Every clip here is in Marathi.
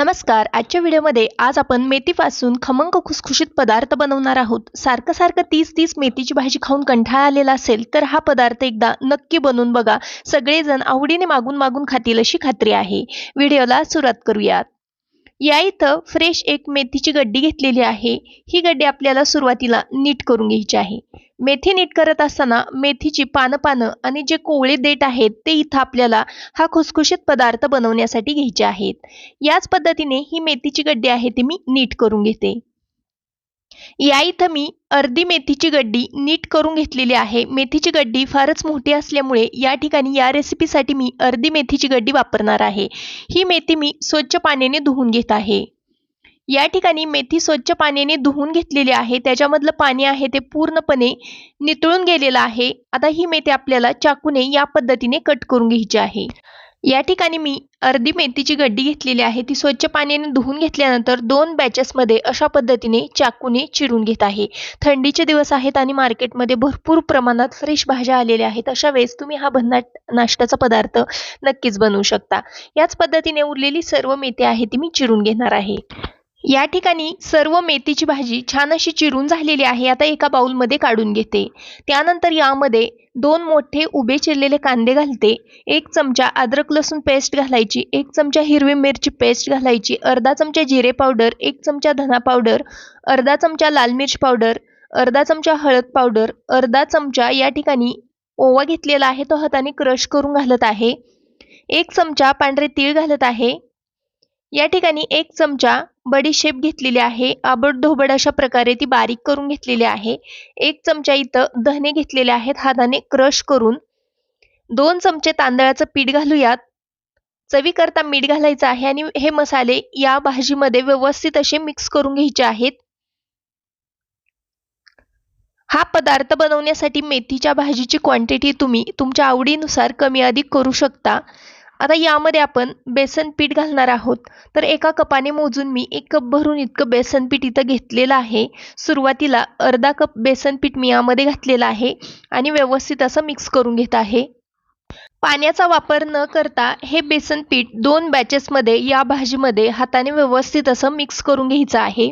नमस्कार आजच्या व्हिडिओमध्ये आज आपण मेथीपासून खमंग खुसखुशीत पदार्थ बनवणार आहोत. सारखं सारखं तीस तीस मेथीची भाजी खाऊन कंटाळा आलेला असेल तर हा पदार्थ एकदा नक्की बनवून बघा. सगळेजण आवडीने मागून मागून खातील अशी खात्री आहे. व्हिडिओला सुरुवात करूयात. या इथं फ्रेश एक मेथीची गड्डी घेतलेली आहे. ही गड्डी आपल्याला सुरुवातीला नीट करून घ्यायची आहे. मेथी नीट करत असताना मेथीची पानं पानं आणि जे कोवळे देठ आहेत ते इथं आपल्याला हा खुसखुशीत पदार्थ बनवण्यासाठी घ्यायचे आहेत. याच पद्धतीने ही मेथीची गड्डी आहे ती मी नीट करून घेते. या इथं मी अर्धी मेथीची गड्डी नीट करून घेतलेली आहे. मेथीची गड्डी फारच मोठी असल्यामुळे या ठिकाणी या रेसिपीसाठी मी अर्धी मेथीची गड्डी वापरणार आहे. ही मेथी मी स्वच्छ पाण्याने धुवून घेत आहे. या ठिकाणी मेथी स्वच्छ पाण्याने धुवून घेतलेली आहे. त्याच्यामधलं पाणी आहे ते पूर्णपणे नितळून गेलेलं आहे. आता ही मेथी आपल्याला चाकूने या पद्धतीने कट करून घ्यायची आहे. या ठिकाणी मी अर्धी मेथीची गड्डी घेतलेली आहे. ती स्वच्छ पाण्याने धुवून घेतल्यानंतर दोन बॅचेसमध्ये अशा पद्धतीने चाकूने चिरून घेत आहे. थंडीचे दिवस आहेत आणि मार्केटमध्ये भरपूर प्रमाणात फ्रेश भाज्या आलेल्या आहेत. अशा वेळेस तुम्ही हा भन्नाट नाश्त्याचा पदार्थ नक्कीच बनवू शकता. याच पद्धतीने उरलेली सर्व मेथी आहे ती मी चिरून घेणार आहे. या ठिकाणी सर्व मेथीची भाजी छान अशी चिरून झालेली आहे. आता एका बाउलमध्ये काढून घेते. त्यानंतर यामध्ये दोन मोठे उभे चिरलेले कांदे घालते. एक चमचा अद्रक लसूण पेस्ट घालायची एक चमचा हिरवी मिरची पेस्ट घालायची अर्धा चमचा जिरे पावडर एक चमचा धना पावडर अर्धा चमचा लाल मिर्च पावडर अर्धा चमचा हळद पावडर अर्धा चमचा या ठिकाणी ओवा घेतलेला आहे. तो हाताने क्रश करून घालत आहे. एक चमचा पांढरे तीळ घालत आहे. या ठिकाणी एक चमचा बडीशेप घेतलेली आहे. आबडधोबड अशा प्रकारे ती बारीक करून घेतलेली आहे. एक चमचा इथं धने घेतलेले आहेत. हाताने क्रश करून दोन चमचे तांदळाचं पीठ घालूयात. चवीकरता मीठ घालायचं आहे आणि हे मसाले या भाजीमध्ये व्यवस्थित असे मिक्स करून घ्यायचे आहेत. हा पदार्थ बनवण्यासाठी मेथीच्या भाजीची क्वांटिटी तुम्ही तुमच्या आवडीनुसार कमी अधिक करू शकता. आता यामध्ये आपण बेसन पीठ घालणार आहोत. तर एका कपाने मोजून मी एक कप भरून इतकं बेसन पीठ इथं घेतलेलं आहे. सुरुवातीला अर्धा कप बेसन पीठ मी यामध्ये घातलेलं आहे आणि व्यवस्थित असं मिक्स करून घेत आहे. पाण्याचा वापर न करता हे बेसन पीठ दोन बॅचेसमध्ये या भाजीमध्ये हाताने व्यवस्थित असं मिक्स करून घ्यायचं आहे.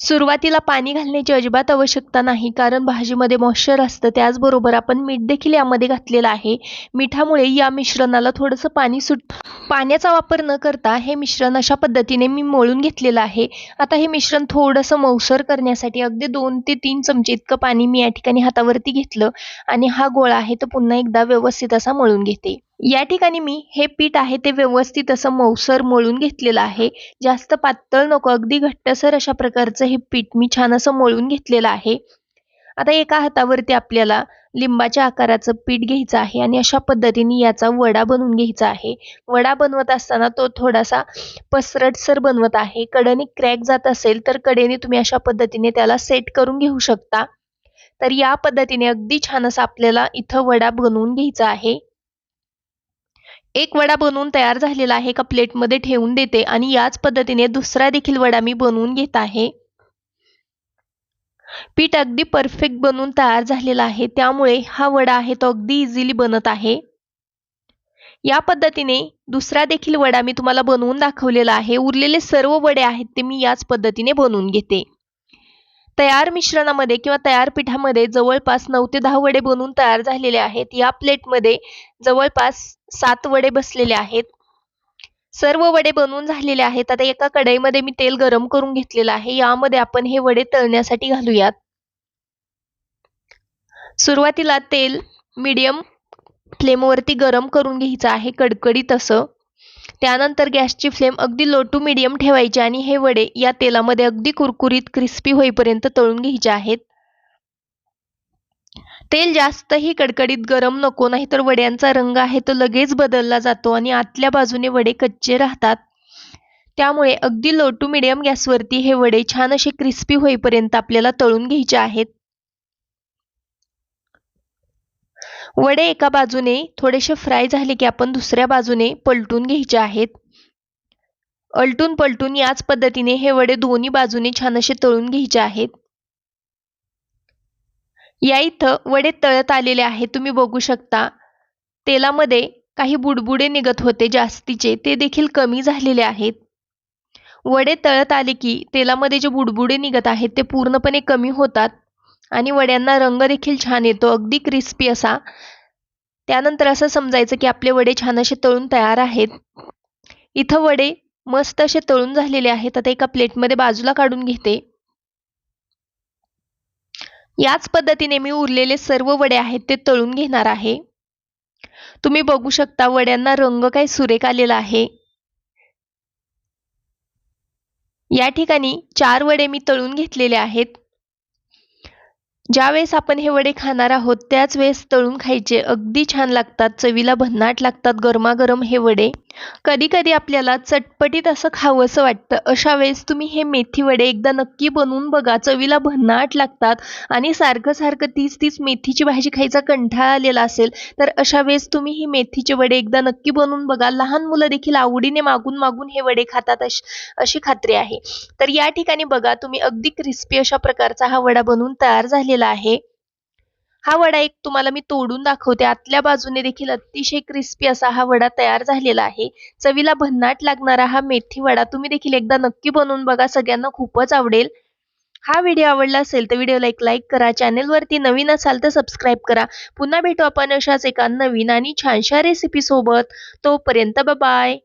सुरुवातीला पाणी घालण्याची अजिबात आवश्यकता नाही कारण भाजीमध्ये मॉइश्चर असतं. त्याचबरोबर आपण मीठ देखील यामध्ये घातलेलं आहे. मिठामुळे या मिश्रणाला थोडंसं पाणी सुट पाण्याचा वापर न करता हे मिश्रण अशा पद्धतीने मी मळून घेतलेलं आहे. आता हे मिश्रण थोडंसं मौसर करण्यासाठी अगदी दोन ते तीन चमचे इतकं पाणी मी या ठिकाणी हातावरती घेतलं आणि हा गोळा आहे तो पुन्हा एकदा व्यवस्थित असा मळून घेते. या ठिकाणी मी हे पीठ आहे ते व्यवस्थित असं मौसर मळून घेतलेलं आहे. जास्त पातळ नको अगदी घट्टसर अशा प्रकारचं हे पीठ मी छान असं मळून घेतलेलं आहे. आता एका हातावरती आपल्याला लिंबाच्या आकाराचं पीठ घ्यायचं आहे आणि अशा पद्धतीने याचा वडा बनवून घ्यायचा आहे. वडा बनवत असताना तो थोडासा पसरटसर बनवत आहे. कडेने क्रॅक जात असेल तर कडेने तुम्ही अशा पद्धतीने त्याला सेट करून घेऊ शकता. तर या पद्धतीने अगदी छान असं आपल्याला इथं वडा बनवून घ्यायचा आहे. एक वडा बनवून तयार झालेला आहे एका प्लेटमध्ये ठेवून देते आणि याच पद्धतीने दुसरा देखील वडा मी बनवून घेत आहे. पीठ अगदी परफेक्ट बनवून तयार झालेला आहे त्यामुळे हा वडा आहे तो अगदी इझिली बनत आहे. या पद्धतीने दुसरा देखील वडा मी तुम्हाला बनवून दाखवलेला आहे उरलेले सर्व वडे आहेत ते मी याच पद्धतीने बनवून घेते. तयार मिश्रणामध्ये किंवा तयार पिठामध्ये जवळपास नऊ ते दहा वडे बनवून तयार झालेले आहेत. या प्लेटमध्ये जवळपास सात वडे बसलेले आहेत. सर्व वडे बनवून झालेले आहेत. आता एका कढईमध्ये मी तेल गरम करून घेतलेलं आहे. यामध्ये आपण हे वडे तळण्यासाठी घालूयात. सुरुवातीला तेल मीडियम फ्लेमवरती गरम करून घ्यायचं आहे. कडकडीत असं. त्यानंतर गॅसची फ्लेम अगदी लो टू मिडियम ठेवायची आणि हे वडे या तेलामध्ये अगदी कुरकुरीत क्रिस्पी होईपर्यंत तळून घ्यायचे आहेत. तेल जास्तही कडकडीत गरम नको नाही तर वड्यांचा रंग आहे तो लगेच बदलला जातो आणि आतल्या बाजूने वडे कच्चे राहतात. त्यामुळे अगदी लो टू मिडियम गॅसवरती हे वडे छान असे क्रिस्पी होईपर्यंत आपल्याला तळून घ्यायचे आहेत. वडे एका बाजूने थोडेसे फ्राय झाले की आपण दुसऱ्या बाजूने पलटून घ्यायचे आहेत. अलटून पलटून याच पद्धतीने हे वडे दोन्ही बाजूने छान असे तळून घ्यायचे आहेत. या इथं वडे तळत आलेले आहेत. तुम्ही बघू शकता. तेलामध्ये काही बुडबुडे निघत होते जास्तीचे. ते देखील कमी झालेले आहेत. वडे तळत आले की तेलामध्ये जे बुडबुडे निघत आहेत ते पूर्णपणे कमी होतात. आणि वड्यांना रंग देखील छान येतो अगदी क्रिस्पी असा. त्यानंतर असं समजायचं की आपले वडे छान असे तळून तयार आहेत. इथं वडे मस्त असे तळून झालेले आहेत. आता एका प्लेटमध्ये बाजूला काढून घेते. याच पद्धतीने मी उरलेले सर्व वडे आहेत ते तळून घेणार आहे. तुम्ही बघू शकता वड्यांना रंग काय सुरेख आलेला आहे. या ठिकाणी चार वडे मी तळून घेतलेले आहेत. ज्यावेळेस आपण हे वडे खाणार आहोत त्याच वेळेस तळून खायचे. अगदी छान लागतात. चवीला भन्नाट लागतात गरमागरम हे वडे. कधी कधी आपल्याला चटपटीत असं खावंसं वाटतं. अशा वेळेस तुम्ही हे मेथी वडे एकदा नक्की बनवून बघा. चवीला भन्नाट लागतात आणि सारखं सारखं तीच तीच मेथीची भाजी खायचा कंठाळा आलेला असेल तर अशा वेळेस तुम्ही ही मेथीचे वडे एकदा नक्की बनवून बघा. लहान मुलं देखील आवडीने मागून मागून हे वडे खातात अशी खात्री आहे. तर या ठिकाणी बघा तुम्ही अगदी क्रिस्पी अशा प्रकारचा हा वडा बनवून तयार झालेला आहे. हा वडा एक तुम्हाला मी तोडून दाखवते. आतल्या बाजूने देखील अतिशय क्रिस्पी असा हा वडा तयार झालेला आहे. चवीला भन्नाट लागणारा हा मेथी वडा तुम्ही देखील एकदा नक्की बनवून बघा. सगळ्यांना खूपच आवडेल. हा व्हिडिओ आवडला असेल तर व्हिडिओला एक लाईक करा. चॅनेलवरती नवीन असाल तर सबस्क्राईब करा. पुन्हा भेटू आपण अशाच एका नवीन आणि छानशा रेसिपी सोबत. तोपर्यंत बाय